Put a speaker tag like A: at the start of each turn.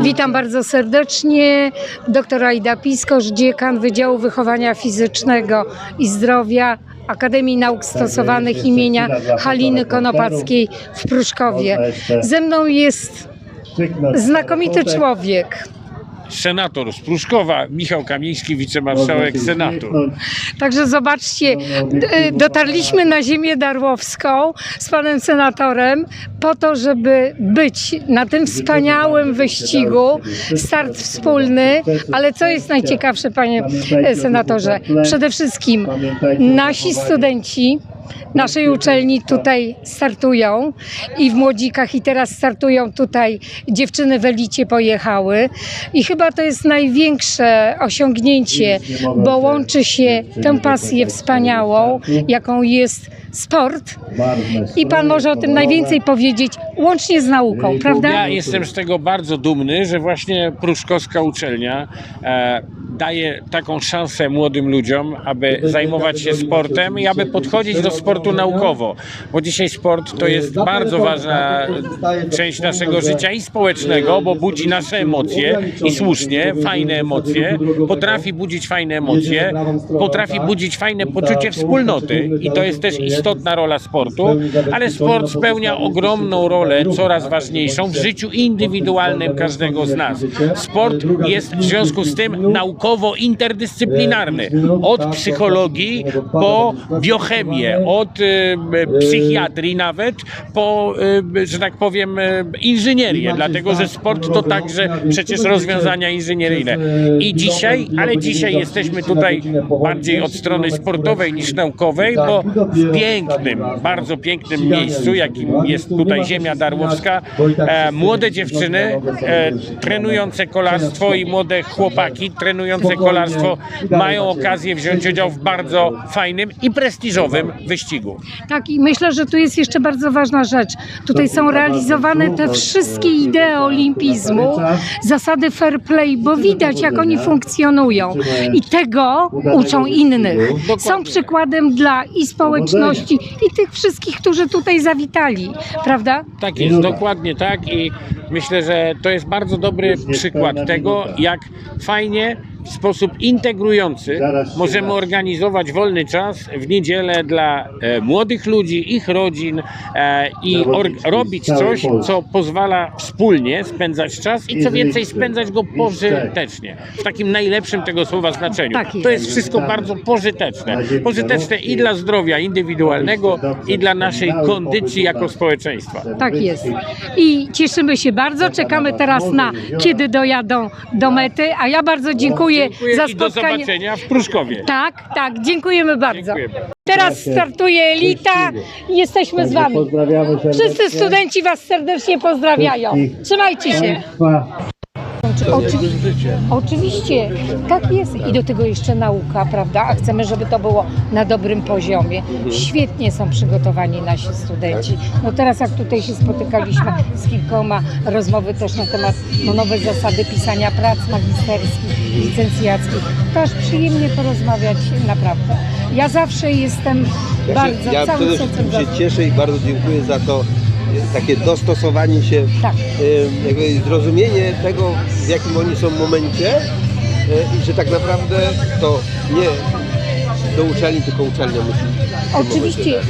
A: Witam bardzo serdecznie. Doktor Aida Piskosz, dziekan Wydziału Wychowania Fizycznego i Zdrowia Akademii Nauk Stosowanych imienia Haliny Konopackiej w Pruszkowie. Ze mną jest znakomity człowiek.
B: Senator z Pruszkowa, Michał Kamiński, wicemarszałek Senatu.
A: Także zobaczcie, dotarliśmy na ziemię darłowską z panem senatorem po to, żeby być na tym wspaniałym wyścigu, start wspólny, ale co jest najciekawsze, panie e, senatorze? Przede wszystkim nasi studenci naszej uczelni tutaj startują i w młodzikach i teraz startują tutaj. Dziewczyny w elicie pojechały. I chyba to jest największe osiągnięcie, bo łączy się tę pasję wspaniałą, jaką jest sport. I pan może o tym najwięcej powiedzieć, łącznie z nauką, prawda?
B: Ja jestem z tego bardzo dumny, że właśnie Pruszkowska uczelnia e, daje taką szansę młodym ludziom, aby zajmować się sportem i aby podchodzić do sportu naukowo, bo dzisiaj sport to jest bardzo ważna część naszego życia i społecznego, bo budzi nasze emocje i słusznie, fajne emocje, potrafi budzić fajne emocje, potrafi budzić fajne poczucie wspólnoty. i to jest też istotna rola sportu, ale sport spełnia ogromną rolę, coraz ważniejszą w życiu indywidualnym każdego z nas. Sport jest w związku z tym naukowo-interdyscyplinarny. Od psychologii po biochemię, od psychiatrii nawet po, y, że tak powiem, y, inżynierię, dlatego że sport to także przecież rozwiązania inżynieryjne. I dzisiaj, ale dzisiaj jesteśmy tutaj bardziej od strony sportowej niż naukowej, bo w pięknym, bardzo pięknym miejscu, jakim jest tutaj ziemia darłowska, e, młode dziewczyny e, trenujące kolarstwo i młode chłopaki trenujące kolarstwo mają okazję wziąć udział w bardzo fajnym i prestiżowym wyścigu.
A: Tak, i myślę, że tu jest jeszcze bardzo ważna rzecz. Tutaj są realizowane te wszystkie idee olimpizmu, zasady fair play, bo widać, jak oni funkcjonują. I tego uczą innych. Są przykładem dla i społeczności, i tych wszystkich, którzy tutaj zawitali, prawda?
B: Tak jest, dokładnie tak i myślę, że to jest bardzo dobry przykład tego, jak fajnie w sposób integrujący możemy organizować wolny czas w niedzielę dla e, młodych ludzi, ich rodzin e, i or- robić coś, co pozwala wspólnie spędzać czas i co więcej spędzać go pożytecznie. W takim najlepszym tego słowa znaczeniu.
A: Tak
B: To
A: jest.
B: jest wszystko bardzo pożyteczne. Pożyteczne i dla zdrowia indywidualnego, i dla naszej kondycji jako społeczeństwa.
A: Tak jest. I cieszymy się bardzo. Czekamy teraz na kiedy dojadą do mety. A ja bardzo dziękuję,
B: Dziękuję
A: za
B: i do
A: spotkanie.
B: zobaczenia w Pruszkowie.
A: Tak, tak, dziękujemy bardzo.
B: Dziękujemy.
A: Teraz startuje elita i jesteśmy z wami. Wszyscy studenci Was serdecznie pozdrawiają. Trzymajcie się. Oczywiście, oczywiście, tak jest i do tego jeszcze nauka, prawda? A chcemy, żeby to było na dobrym poziomie. Świetnie są przygotowani nasi studenci. No teraz jak tutaj się spotykaliśmy z kilkoma, rozmowy też na temat no, nowe zasady pisania prac magisterskich, licencjackich, to aż przyjemnie porozmawiać naprawdę. Ja zawsze jestem
C: Ja,
A: bardzo,
C: się, ja
A: całym sercem za
C: się cieszę i bardzo dziękuję za to takie dostosowanie się,
A: Tak.
C: e, jakby zrozumienie tego, w jakim oni są momencie e, i że tak naprawdę to nie do uczelni, tylko uczelnia musi
A: Oczywiście